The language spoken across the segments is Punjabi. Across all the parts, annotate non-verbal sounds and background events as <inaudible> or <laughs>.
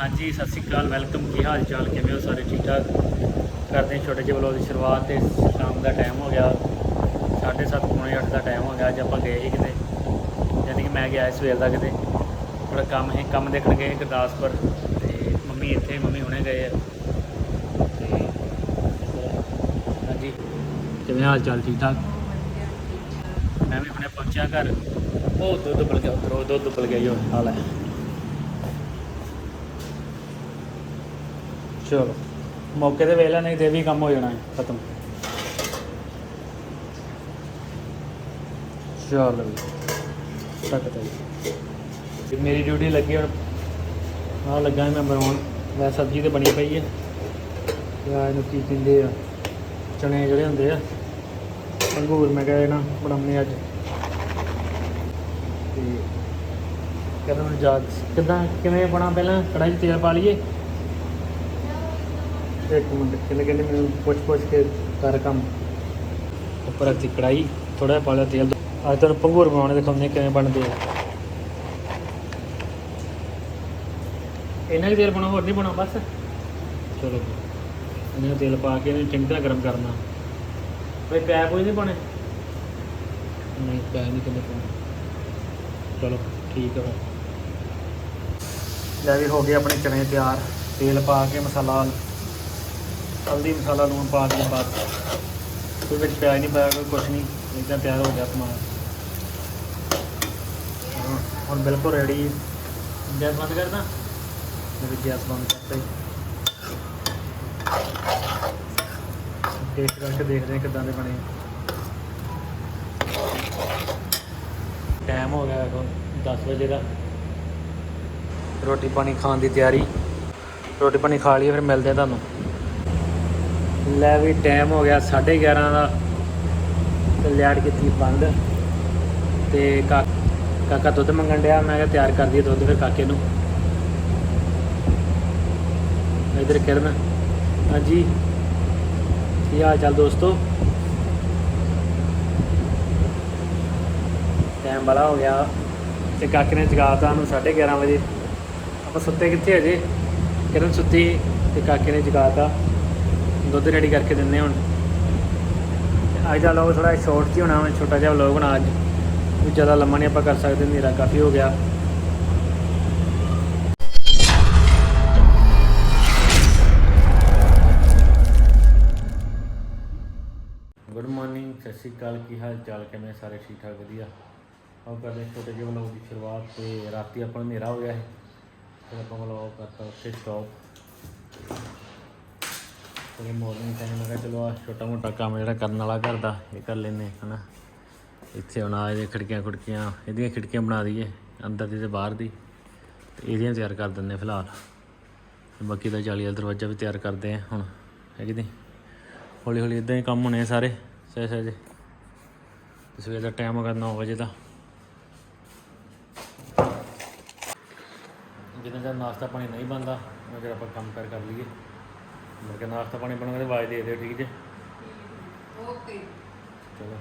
ਹਾਂਜੀ ਸਤਿ ਸ਼੍ਰੀ ਅਕਾਲ ਵੈਲਕਮ। ਕੀ ਹਾਲ ਚਾਲ ਕਿਵੇਂ ਹੋ ਸਾਰੇ? ਠੀਕ ਠਾਕ ਕਰਦੇ ਹਾਂ ਛੋਟੇ ਜਿਹੇ ਵਲੋਗ ਦੀ ਸ਼ੁਰੂਆਤ ਤੇ ਸ਼ਾਮ ਦਾ ਟਾਈਮ ਹੋ ਗਿਆ। 7:30 ਪੌਣੇ 8 ਦਾ ਟਾਈਮ ਹੋ ਗਿਆ। ਅੱਜ ਆਪਾਂ ਗਏ ਸੀ ਕਿਤੇ। ਯਾਨੀ ਕਿ ਮੈਂ ਗਿਆ ਸੀ ਸਵੇਰ ਦਾ ਕਿਤੇ। ਥੋੜਾ ਕੰਮ ਹੈ ਕੰਮ ਦੇਖਣ ਗਏ ਗੁਰਦਾਸਪੁਰ ਤੇ ਮੰਮੀ ਇੱਥੇ ਮੰਮੀ ਹੁਣੇ ਗਏ ਆ। ਤੇ ਹਾਂਜੀ। ਕਿਵੇਂ ਹਾਲ ਚਾਲ ਠੀਕ ਠਾਕ ਮੈਂ ਵੀ ਹੁਣੇ ਪਹੁੰਚਿਆ ਘਰ। ਉਹ ਦੁੱਧ ਬਲ ਗਿਆ ਉਧਰੋਂ ਦੁੱਧ ਬਲ ਗਿਆ ਜੋ ਹਾਲ ਹੈ। ਚਲੋ। ਮੌਕੇ ਤੇ ਵੇਖ ਲੈ ਨਹੀਂ ਤੇ ਇਹ ਵੀ ਕੰਮ ਹੋ ਜਾਣਾ ਹੈ ਖਤਮ। ਚਲੋ ਵੀ। ਸਕਦਾ ਜੀ ਮੇਰੀ ਡਿਊਟੀ ਲੱਗੀ ਹੁਣ ਆ ਲੱਗਾ ਮੈਂ ਬਣਾਉਣ। ਮੈਂ ਸਬਜ਼ੀ ਤੇ ਬਣੀ ਪਈ ਹੈ ਯਾ ਇਹਨੂੰ ਕੀ ਕਹਿੰਦੇ ਆ ਚਣੇ ਜਿਹੜੇ ਹੁੰਦੇ ਆ। ਅੰਗੂਰ ਮੈਂ ਕਿਹਾ ਨਾ ਬਣਾਉਣੇ ਅੱਜ। ਤੇ ਕਦੋਂ ਜਾ ਕਿਦਾਂ ਕਿਵੇਂ ਬਣਾ ਪਹਿਲਾਂ? ਕੜਾਹੀ 'ਚ ਤੇਲ ਪਾ ਲਈਏ। ਇੱਕ ਮਿੰਟ ਕਿੰਨੇ ਕਿੰਨੇ ਮੈਨੂੰ ਪੁੱਛ ਪੁੱਛ ਕੇ ਕਰ ਕੰਮ। ਉੱਪਰ ਰੱਖੀ ਕੜਾਈ ਥੋੜਾ ਜਿਹਾ ਪਾ ਲਿਆ ਤੇਲ। ਅੱਜ ਤੁਹਾਨੂੰ ਪੰਗੂਰ ਬਣਾਉਣੇ ਦਿਖਾਉਂਦੇ ਕਿਵੇਂ ਬਣਦੇ ਆ। ਇਹਨਾਂ ਹੀ ਤੇਲ ਪਾਉਣਾ ਹੋਰ ਨਹੀਂ ਪਾਉਣਾ ਬਸ। ਚਲੋ। ਇਹਨਾਂ ਤੇਲ ਪਾ ਕੇ ਇਹਨੂੰ ਚੰਗੀ ਤਰ੍ਹਾਂ ਗਰਮ ਕਰਨਾ। ਬਈ ਪਿਆ ਕੋਈ ਨਹੀਂ ਪਾਉਣੇ? ਨਹੀਂ ਪਿਆ ਨਹੀਂ ਕਿੰਨੇ ਪਾਉਣੇ। ਚਲੋ ਠੀਕ ਹੈ ਲੈ ਵੀ ਹੋ ਗਏ ਆਪਣੇ ਚਨੇ ਤਿਆਰ। ਤੇਲ ਪਾ ਕੇ ਮਸਾਲਾ ਹਲਦੀ ਮਸਾਲਾ ਲੂਣ ਪਾ ਕੇ ਬਾਅਦ ਕੋਈ ਵਿੱਚ ਪਿਆਜ਼ ਨਹੀਂ ਪਾਇਆ ਕੋਈ ਕੁਛ ਨਹੀਂ। ਇਦਾਂ ਤਿਆਰ ਹੋ ਗਿਆ ਸਮਾਨ। ਹੁਣ- ਬਿਲਕੁਲ ਰੈਡੀ ਗੈਸ ਬੰਦ ਕਰਦਾ? ਮੇਰੇ ਗੈਸ ਬੰਦ ਕਰਤਾ ਟੇਸਟ ਕਰਕੇ ਦੇਖਦੇ ਹਾਂ ਕਿੱਦਾਂ ਦੇ ਬਣੇ। ਟਾਈਮ ਹੋ ਗਿਆ ਦੇਖੋ 10 ਵਜੇ ਦਾ। ਰੋਟੀ ਪਾਣੀ ਖਾਣ ਦੀ ਤਿਆਰੀ। ਰੋਟੀ ਪਾਣੀ ਖਾ ਲਈਏ, ਫਿਰ ਮਿਲਦੇ ਆ ਤੁਹਾਨੂੰ। ਲੈ ਵੀ ਟਾਈਮ ਹੋ ਗਿਆ 11:30 ਦਾ ਤੇ ਲੈਟ ਕੀਤੀ ਬੰਦ ਤੇ ਕਾ- ਕਾਕਾ ਦੁੱਧ ਮੰਗਣ ਡਿਆ, ਮੈਂ ਕਿਹਾ ਤਿਆਰ ਕਰ ਦਈਏ ਦੁੱਧ ਫਿਰ ਕਾਕੇ ਨੂੰ। ਇਧਰ ਕਿਰਨ, ਹਾਂਜੀ। ਕੀ ਹਾਲ ਚਾਲ ਦੋਸਤੋ? ਟਾਈਮ ਬੜਾ ਹੋ ਗਿਆ ਤੇ ਕਾਕੇ ਨੇ ਜਗਾਤਾ ਨੂੰ 11:30 ਵਜੇ। ਆਪਾਂ ਸੁੱਤੇ ਕਿੱਥੇ ਅਜੇ? ਕਿਰਨ ਸੁੱਤੀ ਤੇ ਕਾਕੇ ਨੇ ਜਗਾਤਾ ਦੁੱਧ ਰੈਡੀ ਕਰਕੇ ਦਿੰਦੇ ਹੁਣ। ਅੱਜ ਦਾ ਲੋਗ ਥੋੜਾ ਸ਼ਾਰਟ ਜਿਹਾ ਹੋਣਾ ਵਾ ਛੋਟਾ ਜਿਹਾ ਵਲੌਗ ਹੋਣਾ ਅੱਜ। ਵੀ ਜ਼ਿਆਦਾ ਲੰਮਾ ਨਹੀਂ ਆਪਾਂ ਕਰ ਸਕਦੇ, ਹਨੇਰਾ ਕਾਫੀ ਹੋ ਗਿਆ। ਗੁੱਡ ਮਾਰਨਿੰਗ ਸਤਿ ਸ਼੍ਰੀ ਅਕਾਲ, ਕੀ ਹਾਲ ਚਾਲ ਕਿਵੇਂ ਸਾਰੇ ਠੀਕ ਠਾਕ ਵਧੀਆ? ਆਓ ਕਰਦੇ ਛੋਟੇ ਜਿਹੇ ਵਲੌਗ ਦੀ ਸ਼ੁਰੂਆਤ ਤੇ ਰਾਤੀ ਆਪਾਂ ਹਨੇਰਾ ਹੋ ਗਿਆ ਹੈ ਫਿਰ ਆਪਾਂ ਵਲੌਗ ਕਰਤਾ ਉੱਥੇ ਸਟਾਪ ਤੇ ਮਾਰਨਿੰਗ ਟਾਈਮ ਮੈਂ ਕਿਹਾ ਚਲੋ ਆ ਛੋਟਾ ਮੋਟਾ ਕੰਮ ਜਿਹੜਾ ਕਰਨ ਵਾਲਾ ਘਰ ਦਾ, ਇਹ ਕਰ ਲੈਨੇ ਹਨਾ। ਇੱਥੇ ਹੁਣ ਆ ਇਹਦੇ ਖਿੜਕੀਆਂ ਖੁੜਕੀਆਂ, ਇਹਦੀਆਂ ਖਿੜਕੀਆਂ ਬਣਾ ਦਈਏ, ਅੰਦਰ ਦੀ ਤੇ ਬਾਹਰ ਦੀ। ਤੇ ਇਹਦੀਆਂ ਤਿਆਰ ਕਰ ਦਿੰਨੇ ਫਿਲਹਾਲ। ਬਾਕੀ ਦਾ ਜਾਲੀ ਵਾਲਾ ਦਰਵਾਜ਼ਾ ਵੀ ਤਿਆਰ ਕਰਦੇ ਆ ਹੁਣ, ਹੈ ਕਿ ਨਹੀਂ? ਹੌਲੀ ਹੌਲੀ ਇਦਾਂ ਹੀ ਕੰਮ ਹੋਣੇ ਆ ਸਾਰੇ ਸਹਿ ਸਹਿਜੇ ਜੇ ਸਵੇਰ ਦਾ ਟਾਈਮ ਹੋ ਗਿਆ 9 ਵਜੇ ਦਾ। ਜਿੰਨਾ ਚਿਰ ਨਾਸ਼ਤਾ ਪਾਣੀ ਨਹੀਂ ਬਣਦਾ ਉਹਨਾਂ ਚਿਰ ਆਪਾਂ ਕੰਮ ਕਰ ਕਰ ਲਈਏ। ਮੁੜ ਕੇ ਨਾਸ਼ਤਾ ਪਾਣੀ ਬਣਾਉਣ ਦੇ ਆਵਾਜ਼ ਦੇ ਦਿਓ ਠੀਕ ਜੇ? ਓਕੇ। ਚਲੋ।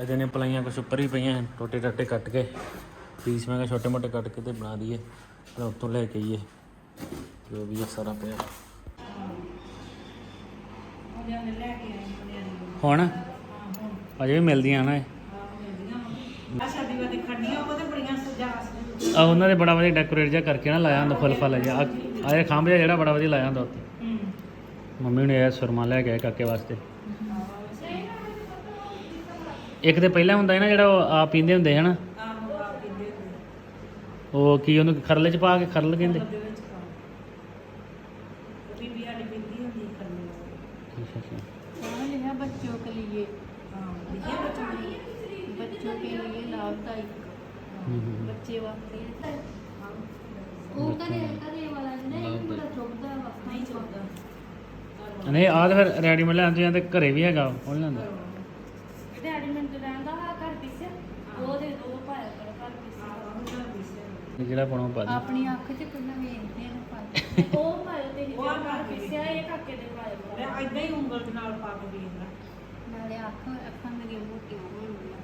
ਇਹਦੇ ਨੇ ਪਲਾਈਆਂ ਕੁਛ ਉੱਪਰ ਹੀ ਪਈਆਂ ਟੋਟੇ ਟਾਟੇ ਕੱਟ ਕੇ। ਪੀਸ ਮੈਂ ਕਿਹਾ ਛੋਟੇ ਮੋਟੇ ਕੱਟ ਕੇ ਤੇ ਬਣਾ ਦਈਏ। ਫਿਰ ਉੱਤੋਂ ਲੈ ਕੇ ਆਈਏ। ਜੋ ਵੀ ਇਹ ਸਾਰਾ ਪਿਆ। ਹੁਣ? ਅਜੇ ਵੀ ਮਿਲਦੀਆਂ ਨਾ ਇਹ? ਆ ਮਿਲਦੀਆਂ ਆ ਸ਼ਾਦੀ ਵਾਲੇ ਖੜੀਆਂ ਉਹ ਤੇ ਬੜੀਆਂ ਸਜਾ ਆ ਉਹਨਾਂ ਦੇ ਬੜਾ ਵਧੀਆ ਡੈਕੋਰੇਟ ਜਿਹਾ ਕਰਕੇ ਨਾ ਲਾਇਆ ਹੁੰਦਾ ਫੁੱਲ ਫਲ ਜਿਹਾ ਇਹ ਖੰਭ ਜਿਹਾ ਜਿਹੜਾ ਬੜਾ ਵਧੀਆ ਲਾਇਆ ਹੁੰਦਾ ਉੱਤੇ ਹੂੰ ਮੰਮੀ ਨੇ ਇਹ ਸੁਰਮਾ ਲੈ ਕੇ ਆਏ ਕਾਕੇ ਵਾਸਤੇ ਇੱਕ ਤੇ ਪਹਿਲਾਂ ਹੁੰਦਾ ਸੀ ਨਾ ਜਿਹੜਾ ਉਹ ਆ ਪੀਂਦੇ ਹੁੰਦੇ ਹਨ ਆਹੋ ਆ ਪੀਂਦੇ ਹੁੰਦੇ ਉਹ ਕੀ ਉਹਨੂੰ ਖਰਲੇ ਚ ਪਾ ਕੇ ਖਰਲ ਕਹਿੰਦੇ ਉਹਦੇ ਵਿੱਚ ਪਾ ਉਹ ਵੀ ਵੀ ਸਾਡੀ ਪੀਂਦੀ ਹੁੰਦੀ ਖੜਨੀ ਅੱਛਾ ਅੱਛਾ यहाँ लिखा बच्चों के लिए ਹਾਂ ਲਿਖਿਆ ਬੱਚੋਂ ਨੇ बच्चों के लिए लाभदायक ਹੂੰ ਹੂੰ ਹੂੰ। बच्चे वास्ते ਉਹ ਕਦੇ ਕਦੇ ਵਾਲਾ ਨਹੀਂ ਆਹ ਤਾਂ ਫਿਰ ਰੈਡੀਮੇਡ ਲੈਂਦੇ ਜਾਂ ਤੇ ਘਰੇ ਵੀ ਹੈਗਾ ਉਹ ਲੈਂਦਾ ਜਿਹੜਾ ਪਾਉਣਾ ਪਾ ਦੇ ਆਪਣੀ ਅੱਖ 'ਚ ਪਹਿਲਾਂ ਵੇਖਦੇ ਨੇ ਪਾ <laughs> ਉਹ ਪਾਇਓ ਤੇ ਉਹ ਆ ਘਰ। ਪਿੱਛੇ ਇਹ ਕਾਕੇ ਦੇ ਪਾਇਓ ਲੈ ਇਦਾਂ ਹੀ ਉਂਗਲ ਦੇ ਨਾਲ ਪਾ ਕੇ ਵੇਖਦਾ ਨਾਲੇ ਅੱਖ ਅੱਖਾਂ ਮੇਰੀਆਂ ਮੋਟੀਆਂ ਹੋਣਗੀਆਂ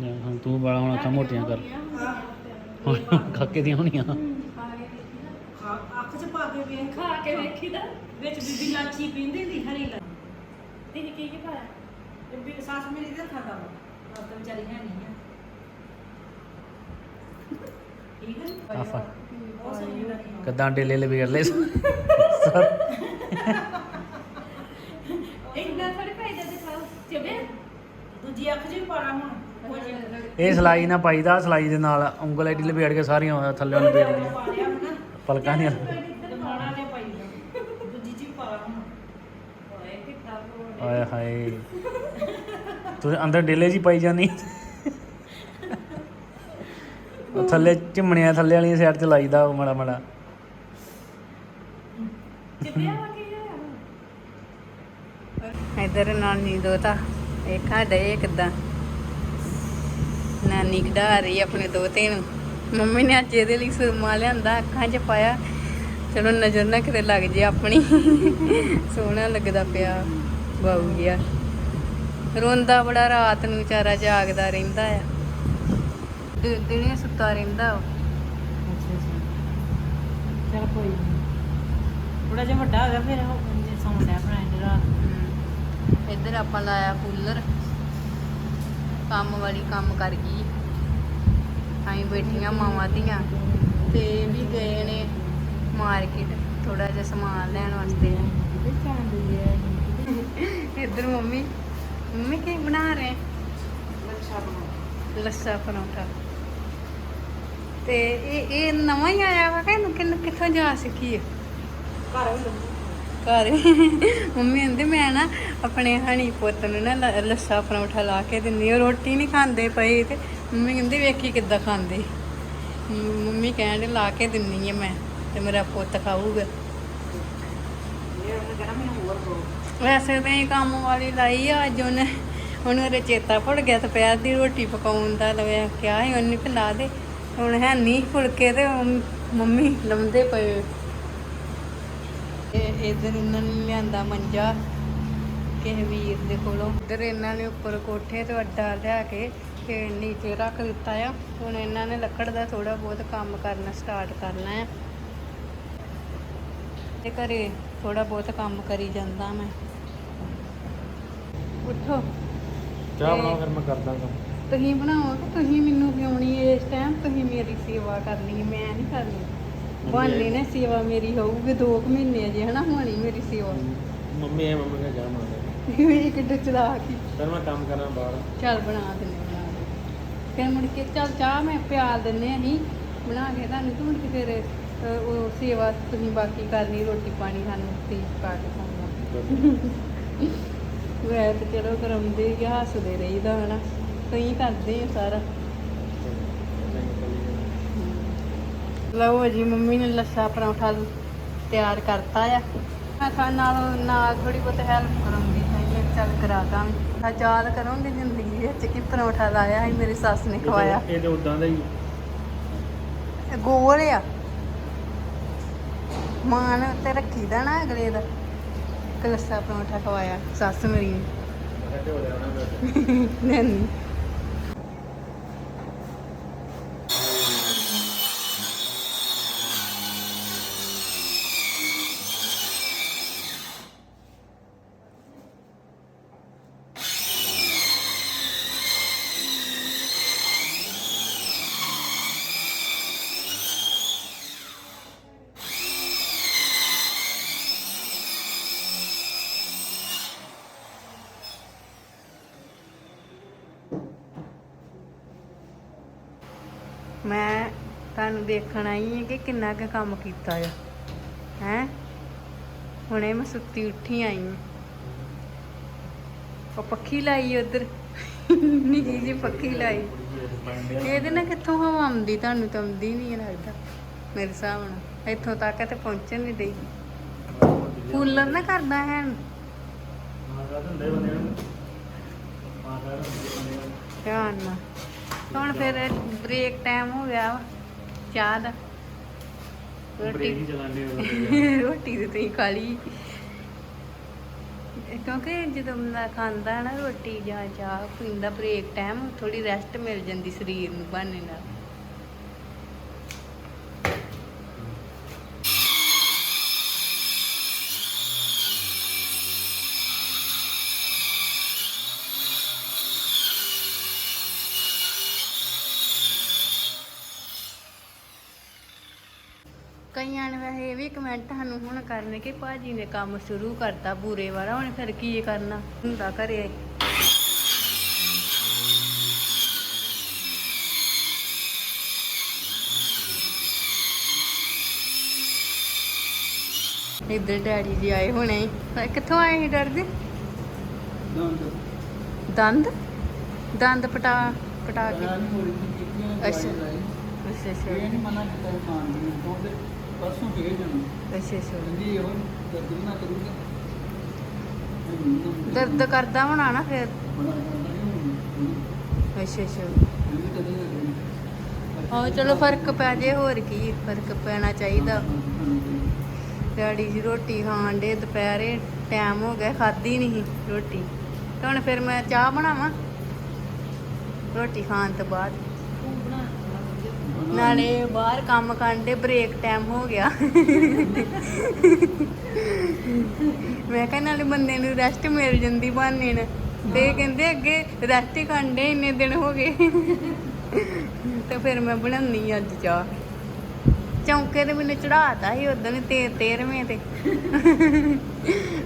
ਜਾਂ ਹੁਣ ਤੂੰ ਬੜਾ ਹੁਣ ਅੱਖਾਂ ਮੋਟੀਆਂ ਕਰ। ਮੋਟੀਆਂ ਹੁੰਦੀਆਂ। ਹੁਣ ਕਾਕੇ ਦੀਆਂ ਹੋਣੀਆਂ। ਹਮ। ਚ ਪਾ ਕੇ ਵੇਖ। ਖਾ ਕੇ ਵੇਖੀਦਾ। ਵਿੱਚ ਬੀਬੀ ਲਾਚੀ ਪੀਂਦੀ ਦੀ ਹਰੀ ਲਾ ਤੁਸੀਂ ਕੀ ਕੀ ਪਾਇਆ? ਬੀਬੀ ਸਾਸ ਮੇਰੀ ਦੇ ਖਾਦਾ ਵਾ। ਆਪ ਤਾਂ ਵਿਚਾਰੀ ਹੈ ਨਹੀਂ ਆ। ਠੀਕ ਹੈ ਆਫਾ ਬਹੁਤ ਸੋਹਣੀ ਲੱਗੀ ਕਦਾਂ ਡੇਲੇ ਲਵੇੜ ਲੈ <laughs> ਇੰਨਾ ਥੋੜੀ ਪਾਈਦਾ ਤੇ ਖਾਓ ਚਬੇ। ਦੂਜੀ ਅੱਖ 'ਚ ਵੀ ਪਾਣਾ ਹੁਣ। ਉਹ ਜਿਹਾ ਇਹ ਸਲਾਈ ਨਾ ਪਾਈਦਾ ਸਲਾਈ ਦੇ ਨਾਲ ਉਂਗਲ ਐਡੀ ਲਵੇੜ ਕੇ ਸਾਰੀਆਂ ਥੱਲੇ ਨੂੰ ਲਿਆ ਹੁਣ ਪਲਕਾਂ ਦੀਆਂ। ਦਿਮਾਣਾ ਨੇ ਪਾਈ ਆ। ਦੂਜੀ 'ਚ ਵੀ ਪਾਲਾ ਹੁਣ ਓਏ ਕਿੱਦਾਂ ਬੋਲ ਆਏ ਹਾਏ। ਤੂੰ ਅੰਦਰ ਡੇਲੇ ਜੀ ਪਾਈ ਜਾਨੀ ਉਹ ਥੱਲੇ ਝਿਮਣਿਆ ਥੱਲੇ ਵਾਲੀਆਂ ਸਾਈਡ ਤੇ ਲਾਈਦਾ ਉਹ ਮੜਾ ਮੜਾ। ਇਧਰ ਨਾਨੀ ਦੋਤਾ ਵੇਖਾਂ ਡੇ ਕਿਦਾਂ? ਨਾਨੀ ਕਢਾ ਰਹੀ ਆਪਣੇ ਦੋਤੇ ਨੂੰ। ਮੰਮੀ ਨੇ ਅੱਜ ਇਹਦੇ ਲਈ ਸੁਰਮਾ ਲਿਆਂਦਾ ਅੱਖਾਂ 'ਚ ਪਾਇਆ। ਚਲੋ ਨਜ਼ਰ ਨਾ ਕਿਤੇ ਲੱਗ ਜੇ ਆਪਣੀ। ਸੋਹਣਾ ਲੱਗਦਾ ਪਿਆ। ਬਾਊ ਗਿਆ ਰੋਂਦਾ ਬੜਾ ਰਾਤ ਨੂੰ ਵਿਚਾਰਾ ਜਾਗਦਾ ਰਹਿੰਦਾ ਆ। ਦਿਨੇ ਸੁੱਤਾ ਰਹਿੰਦਾ ਉਹ। ਅੱਛਾ ਅੱਛਾ। ਚਲ ਕੋਈ ਨਹੀਂ ਥੋੜਾ ਜਿਹਾ ਵੱਡਾ ਹੋ ਗਿਆ ਫਿਰ ਉਹ ਜੇ ਸੌਣ ਡਿਆ ਆਪਣਾ ਇੰਜ ਰਾਤ ਹਮ। ਇੱਧਰ ਆਪਾਂ ਲਾਇਆ ਕੂਲਰ। ਕੰਮ ਵਾਲੀ ਕੰਮ ਕਰ ਗਈ। ਅਸੀਂ ਬੈਠੀਆਂ ਮਾਵਾਂ ਧੀਆਂ। ਤੇ ਇਹ ਵੀ ਗਏ ਨੇ ਮਾਰਕੀਟ। ਥੋੜਾ ਜਿਹਾ ਸਮਾਨ ਲੈਣ ਵਾਸਤੇ। ਇੱਧਰ ਮੰਮੀ ਮੰਮੀ ਕੀ ਬਣਾ ਰਹੇ? ਲੱਸਾ ਪਰੌਂਠਾ। ਤੇ ਇਹ ਇਹ ਨਵਾਂ ਹੀ ਆਇਆ ਵਾ ਕਿ ਕਿੰਨ ਕਿੱਥੋਂ ਜਾ ਸਿੱਖੀ ਹੈ ਘਰ ਵੀ ਘਰ ਮੰਮੀ ਕਹਿੰਦੇ ਮੈਂ ਨਾ ਆਪਣੇ ਹਣੀ ਪੁੱਤ ਨੂੰ ਨਾ ਲੱਸਾ ਪਰੌਂਠਾ ਲਾ ਕੇ ਦਿੰਦੀ ਉਹ ਰੋਟੀ ਨਹੀਂ ਖਾਂਦੇ ਪਏ ਤੇ ਮੰਮੀ ਕਹਿੰਦੀ ਵੇਖੀ ਕਿੱਦਾਂ ਖਾਂਦੇ। ਮੰਮੀ ਕਹਿੰਦੇ ਲਾ ਕੇ ਦਿੰਨੀ ਆ ਮੈਂ ਤੇ ਮੇਰਾ ਪੁੱਤ ਖਾਊਗਾ। ਇਹ ਉਹਨੇ ਕਹਿਣਾ ਮੈਨੂੰ ਹੋਰ ਦੋ। ਵੈਸੇ ਤਾਂ ਕੰਮ ਵਾਲੀ ਲਾਈ ਆ, ਅੱਜ ਉਹਨੇ, ਉਹਨੂੰ ਉਹਦੇ ਚੇਤਾ ਭੁੱਲ ਗਿਆ ਦੁਪਹਿਰ ਦੀ ਰੋਟੀ ਪਕਾਉਣ ਦਾ ਲਵੇ ਕਿਹਾ ਸੀ ਉਹਨੇ ਕਿ ਲਾ ਦੇ। ਹੁਣ ਹੈ ਨਹੀਂ ਫੁਲਕੇ ਤੇ ਮੰਮੀ ਲੰਮਦੇ ਪਏ ਇਹ ਇਧਰ ਇਹਨਾਂ ਨੇ ਲਿਆਂਦਾ ਮੰਜਾ, ਕਿਸੇ ਵੀਰ ਦੇ ਕੋਲੋਂ। ਇਧਰ ਇਹਨਾਂ ਨੇ ਉੱਪਰ ਕੋਠੇ ਤੋਂ ਅੱਡਾ ਲਿਆ ਕੇ ਤੇ ਨੀਚੇ ਰੱਖ ਦਿੱਤਾ ਆ। ਹੁਣ ਇਹਨਾਂ ਨੇ ਲੱਕੜ ਦਾ ਥੋੜਾ ਬਹੁਤ ਕੰਮ ਕਰਨਾ ਸਟਾਰਟ ਕਰਨਾ ਆ। ਤੇ ਘਰੇ ਥੋੜਾ ਬਹੁਤ ਕੰਮ ਕਰੀ ਜਾਂਦਾ ਮੈਂ। ਉੱਠੋ ਚਾਹ ਬਣਾਓ ਫਿਰ ਮੈਂ ਕਰਦਾ ਕੰਮ। ਤੁਸੀਂ ਬਣਾਓ ਕਿ ਤੁਸੀਂ ਮੈਨੂੰ ਪਿਉਣੀ ਇਸ ਟਾਈਮ ਤੁਸੀਂ ਮੇਰੀ ਸੇਵਾ ਕਰਨੀ ਹੈ? ਮੈਂ ਨਹੀਂ ਕਰਨੀ। ਬਹਾਨੇ ਨੇ ਸੇਵਾ ਮੇਰੀ ਹੋਊਗੀ 2 ਮਹੀਨੇ ਅਜੇ ਹਨਾ ਹੋਣੀ ਮੇਰੀ ਸੇਵਾ। ਮੰਮੀ ਐ ਮੰਮੀ ਕਾ ਚਾਹ ਮੰਗਦਾ ਇਹ ਕਿੱਡੇ ਚਲਾ ਕੇ। ਫਿਰ ਮੈਂ ਕੰਮ ਕਰਨਾ ਬਾਹਰ। ਚੱਲ ਬਣਾ ਦਿੰਨੇ ਬਣਾ। ਫਿਰ ਮੁੜ ਕੇ ਚੱਲ ਚਾਹ ਮੈਂ ਪਿਆਲ ਦਿੰਨੇ ਅਸੀਂ ਬਣਾ ਕੇ ਤੁਹਾਨੂੰ ਤੇ ਮੁੜ ਕੇ ਫਿਰ ਅਹ, ਉਹ ਸੇਵਾ ਤੁਸੀਂ ਬਾਕੀ ਕਰਨੀ ਰੋਟੀ ਪਾਣੀ ਸਾਨੂੰ ਤੇ ਪਾ ਕੇ ਖਾਣਾ। ਵੈ ਤੇ ਚਲੋ ਕਰਾਉਂਦੇ ਹੀ ਆ, ਹੱਸਦੇ ਰਹੀਦਾ ਹਨਾ ਤੁਸੀਂ ਕਰਦੇ ਆ ਸਾਰਾ। ਲਓ ਜੀ ਮੰਮੀ ਨੇ ਲੱਛਾ ਪਰੌਂਠਾ ਤਿਆਰ ਕਰਤਾ ਆ। ਮੈਂ ਤਾਂ ਨਾਲ ਨਾਲ ਥੋੜੀ ਬਹੁਤ ਹੈਲਪ ਕਰਾਂਗੀ ਮੈਂ ਚੱਲ ਕਰਾ ਦਾਂਗੀ। ਆ ਯਾਦ ਕਰੋਂਗੇ ਜ਼ਿੰਦਗੀ ਵਿੱਚ ਕਿ ਪਰੌਂਠਾ ਲਾਇਆ ਸੀ ਮੇਰੀ ਸੱਸ ਨੇ ਖਵਾਇਆ। ਇਹ ਤੇ ਉਦਾਂ ਦਾ ਹੀ। ਇਹ ਗੋਲ ਆ। ਮਾਨ ਉੱਤੇ ਰੱਖੀਦਾ ਨਾ ਅਗਲੇ ਦਾ। ਇੱਕ ਲੱਛਾ ਪਰੌਂਠਾ ਖਵਾਇਆ ਸੱਸ ਮੇਰੀ ਨੇ। ਨਹੀਂ। ਮੈਂ ਤੁਹਾਨੂੰ ਦੇਖਣ ਆਈ ਹਾਂ ਕਿ ਕਿੰਨਾ ਕੁ ਕੰਮ ਕੀਤਾ ਆ। ਹੈ? ਹੁਣੇ ਮੈਂ ਸੁੱਤੀ ਉੱਠੀ ਆਈ ਹਾਂ। ਉਹ ਪੱਖੀ ਲਾਈ ਉਧਰ। ਨਿੱਕੀ ਜੀ ਪੱਖੀ ਲਾਈ। ਇਹਦੇ ਨਾਲ ਕਿੱਥੋਂ ਹਵਾ ਆਉਂਦੀ? ਤੁਹਾਨੂੰ ਤਾਂ ਆਉਂਦੀ ਨਹੀਂ ਲੱਗਦਾ। ਮੇਰੇ ਹਿਸਾਬ ਨਾਲ। ਇੱਥੋਂ ਤੱਕ ਤੇ ਪਹੁੰਚਣ ਨਹੀਂ ਦੇਈ। ਕੂਲਰ ਨਾ ਕਰਦਾ ਹੈ ਧਿਆਨ ਨਾਲ। ਹੁਣ ਫਿਰ ਬ੍ਰੇਕ ਟਾਈਮ ਹੋ ਗਿਆ ਵਾ ਚਾਹ ਦਾ। ਰੋਟੀ ਬ੍ਰੇਕ ਹੀ ਚਲਾਉਂਦੇ ਹੋ <laughs> ਰੋਟੀ ਤੇ ਤੁਸੀਂ ਖਾ ਲਈ। ਕਿਉਂਕਿ ਜਦੋਂ ਬੰਦਾ ਖਾਂਦਾ ਨਾ ਰੋਟੀ ਜਾਂ ਚਾਹ ਪੀਂਦਾ ਬ੍ਰੇਕ ਟਾਈਮ ਥੋੜੀ ਰੈਸਟ ਮਿਲ ਜਾਂਦੀ ਸਰੀਰ ਨੂੰ ਬਹਾਨੇ ਨਾਲ। ਕਈਆਂ ਨੇ ਵੈਸੇ ਇਹ ਵੀ ਕਮੈਂਟ ਸਾਨੂੰ ਹੁਣ ਕਰਨੇ ਕਿ ਭਾਜੀ ਨੇ ਕੰਮ ਸ਼ੁਰੂ ਕਰਤਾ ਬੂਰੇ ਵਾਲਾ ਹੁਣ ਫਿਰ ਕੀ ਕਰਨਾ? ਹੁੰਦਾ ਘਰੇ ਇੱਧਰ ਡੈਡੀ ਜੀ ਆਏ ਹੁਣੇ। ਹੀ। ਕਿੱਥੋਂ ਆਏ ਸੀ ਡਰ ਦੇ ਦੰਦ। ਦੰਦ? ਪਟਾ ਪਟਾ ਕੇ। ਅੱਛਾ। ਅੱਛਾ ਅੱਛਾ। ਅੱਛਾ ਅੱਛਾ। ਦਰਦ ਕਰਦਾ ਹੋਣਾ ਨਾ ਫਿਰ। ਅੱਛਾ ਅੱਛਾ। ਹਾਂ ਚਲੋ ਫ਼ਰਕ ਪੈ ਜੇ ਹੋਰ ਕੀ ਫ਼ਰਕ ਪੈਣਾ ਚਾਹੀਦਾ। ਡੈਡੀ ਜੀ ਰੋਟੀ ਖਾਣ ਦੇ ਦੁਪਹਿਰੇ ਟਾਈਮ ਹੋ ਗਿਆ ਖਾਦੀ ਨਹੀਂ ਰੋਟੀ। ਤੇ ਹੁਣ ਫਿਰ ਮੈਂ ਚਾਹ ਬਣਾਵਾਂ। ਰੋਟੀ ਖਾਣ ਤੋਂ ਬਾਅਦ। ਨਾਲੇ ਬਾਹਰ ਕੰਮ ਕਰਨ ਦੇ ਬ੍ਰੇਕ ਟਾਈਮ ਹੋ ਗਿਆ। ਮੈਂ ਕਿਹਾ ਨਾਲੇ ਬੰਦੇ ਨੂੰ ਰੈਸਟ ਮਿਲ ਜਾਂਦੀ ਬਹਾਨੇ ਨਾਲ। ਤੇ ਕਹਿੰਦੇ ਅੱਗੇ ਰੈਸਟ ਹੀ ਕਰਨ ਦੇ ਇੰਨੇ ਦਿਨ ਹੋ ਗਏ। ਤੇ ਫਿਰ ਮੈਂ ਬਣਾਉਣੀ ਅੱਜ ਚਾਹ। ਚੌਂਕੇ ਤੇ ਮੈਨੂੰ ਚੜਾਤਾ ਸੀ ਉਦੋਂ ਤੇ 13ਵੇਂ ਤੇ।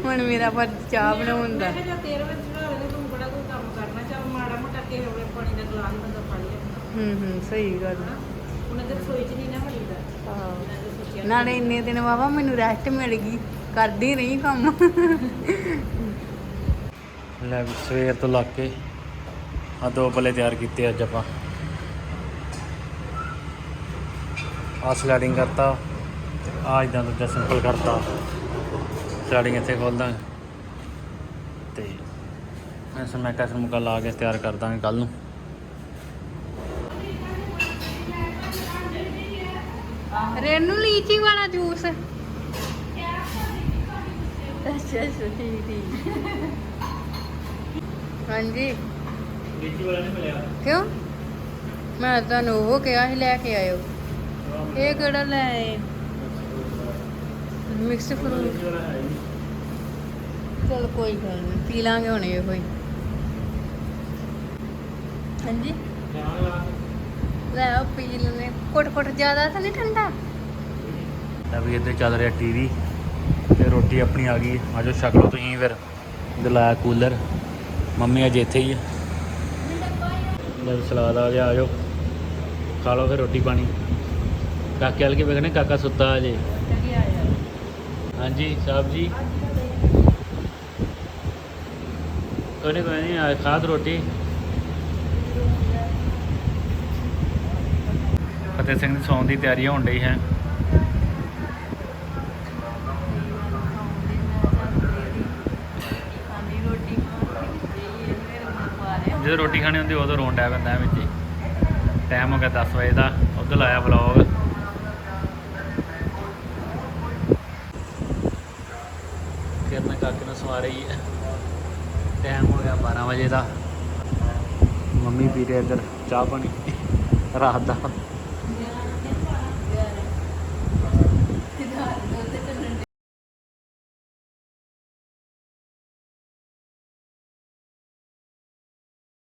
ਹੁਣ ਮੇਰਾ ਫਰਜ਼ ਚਾਹ ਬਣਾਉਣ ਦਾ। ਮੈਂ ਕਿਹਾ ਜਾਂ ਤੇਰੇ ਵਿੱਚ ਚੜਾ ਦੇ ਤੂੰ ਬੜਾ ਕੋਈ ਕੰਮ ਕਰਨਾ ਚੱਲ ਮਾੜਾ ਮੋਟਾ ਕੇ ਹੋਵੇ ਪਾਣੀ ਦਾ ਗਲਾਸ ਬੰਦਾ ਪਾ ਲਿਆ। ਹੂੰ ਹੂੰ ਸਹੀ ਗੱਲ। ਹਨਾ ਉਹਨਾਂ ਦੇ ਰਸੋਈ 'ਚ ਨਹੀਂ ਨਾ ਵੜੀਦਾ ਆਹੋ। ਉਹਨਾਂ ਦੇ ਸੋਚਿਆ ਨਾਲੇ ਇੰਨੇ ਦਿਨ ਵਾਵਾ ਮੈਨੂੰ ਰੈਸਟ ਮਿਲ ਗਈ। ਕਰਦੀ ਰਹੀ ਕੰਮ। ਲੈ ਵੀ ਸਵੇਰ ਤੋਂ ਲੱਗ ਕੇ ਆ ਦੋ ਪੱਲੇ ਤਿਆਰ ਕੀਤੇ ਅੱਜ ਆਪਾਂ। ਆ ਸਲਾਈਡਿੰਗ ਕਰਤਾ ਆ ਇਦਾਂ ਦੂਜਾ ਸਿੰਪਲ ਕਰਤਾ। ਸਲਾਈਡਿੰਗ ਇੱਥੇ ਖੋਲ ਤੇ ਮੈਂ ਸਮੈਕਾ ਸਮੂਕਾ ਲਾ ਕੇ ਤਿਆਰ ਕਰ ਦਾਂਗੇ ਕੱਲ ਨੂੰ। ਰੇਨੂ ਲੀਚੀ ਵਾਲਾ ਜੂਸ। ਅੱਛਾ ਅੱਛਾ ਠੀਕ ਠੀਕ। ਹਾਂਜੀ। ਲੀਚੀ ਵਾਲਾ ਨਹੀਂ ਮਿਲਿਆ। ਕਿਉਂ? ਮੈਂ ਤੁਹਾਨੂੰ ਉਹ ਕਿਹਾ ਸੀ ਲੈ ਕੇ ਆਇਓ। ਇਹ ਕਿਹੜਾ ਲੈ ਆਏ? Mix fruit. ਹੈ ਚਲ ਕੋਈ ਗੱਲ ਨਹੀਂ ਪੀ ਲਾਂਗੇ ਹੁਣ ਇਹ ਕੋਈ ਹਾਂਜੀ। ਲੈ ਆਓ, ਪੀ ਲੈਨੇ ਕੁੱਟ ਕੁੱਟ ਜ਼ਿਆਦਾ ਤਾਂ ਨਹੀਂ ਠੰਡਾ? ਤਾਂ ਵੀ ਇੱਧਰ ਚੱਲ ਰਿਹਾ ਟੀਵੀ ਤੇ ਰੋਟੀ ਆਪਣੀ ਆ ਗਈ। ਆਜੋ ਛਕ ਲਓ ਤੁਸੀਂ ਫਿਰ। ਦਿਲਾਇਆ ਕੂਲਰ। ਮੰਮੀ ਅੱਜ ਇੱਥੇ ਹੀ ਆ। ਲੈ ਸਲਾਦ ਆ ਗਿਆ ਆਜੋ ਖਾ ਲਓ ਫਿਰ ਰੋਟੀ ਪਾਣੀ। ਕਾਕੇ ਵਾਲ ਕੇ ਵੇਖਣੇ? ਕਾਕਾ ਸੁੱਤਾ ਅਜੇ ਹਾਂਜੀ, ਸਾਹਿਬ ਜੀ। ਕੋਈ ਨਹੀਂ ਕੋਈ ਨਹੀਂ ਆ ਖਾਦ ਰੋਟੀ। ਫਤਿਹ ਸਿੰਘ ਦੀ ਸੌਣ ਦੀ ਤਿਆਰੀ ਹੋਣ ਡਈ ਹੈ। ਜਦੋਂ ਰੋਟੀ ਖਾਣੀ ਹੁੰਦੀ, ਉਦੋਂ ਰੋਣ ਡਿਆ ਪੈਂਦਾ ਵਿੱਚ ਟਾਈਮ ਹੋ ਗਿਆ 10 ਵਜੇ ਦਾ, ਉਧਰ ਲਾਇਆ ਵਲੌਗ ਕਿਰਨ ਕਾਕੇ ਨੂੰ ਸਵਾ ਰਹੀ ਹੈ। ਟਾਈਮ ਹੋ ਗਿਆ 12 ਵਜੇ ਦਾ। ਮੰਮੀ ਪੀ ਰਹੇ ਇੱਧਰ ਚਾਹ ਪਾਣੀ। ਰਾਤ ਦਾ।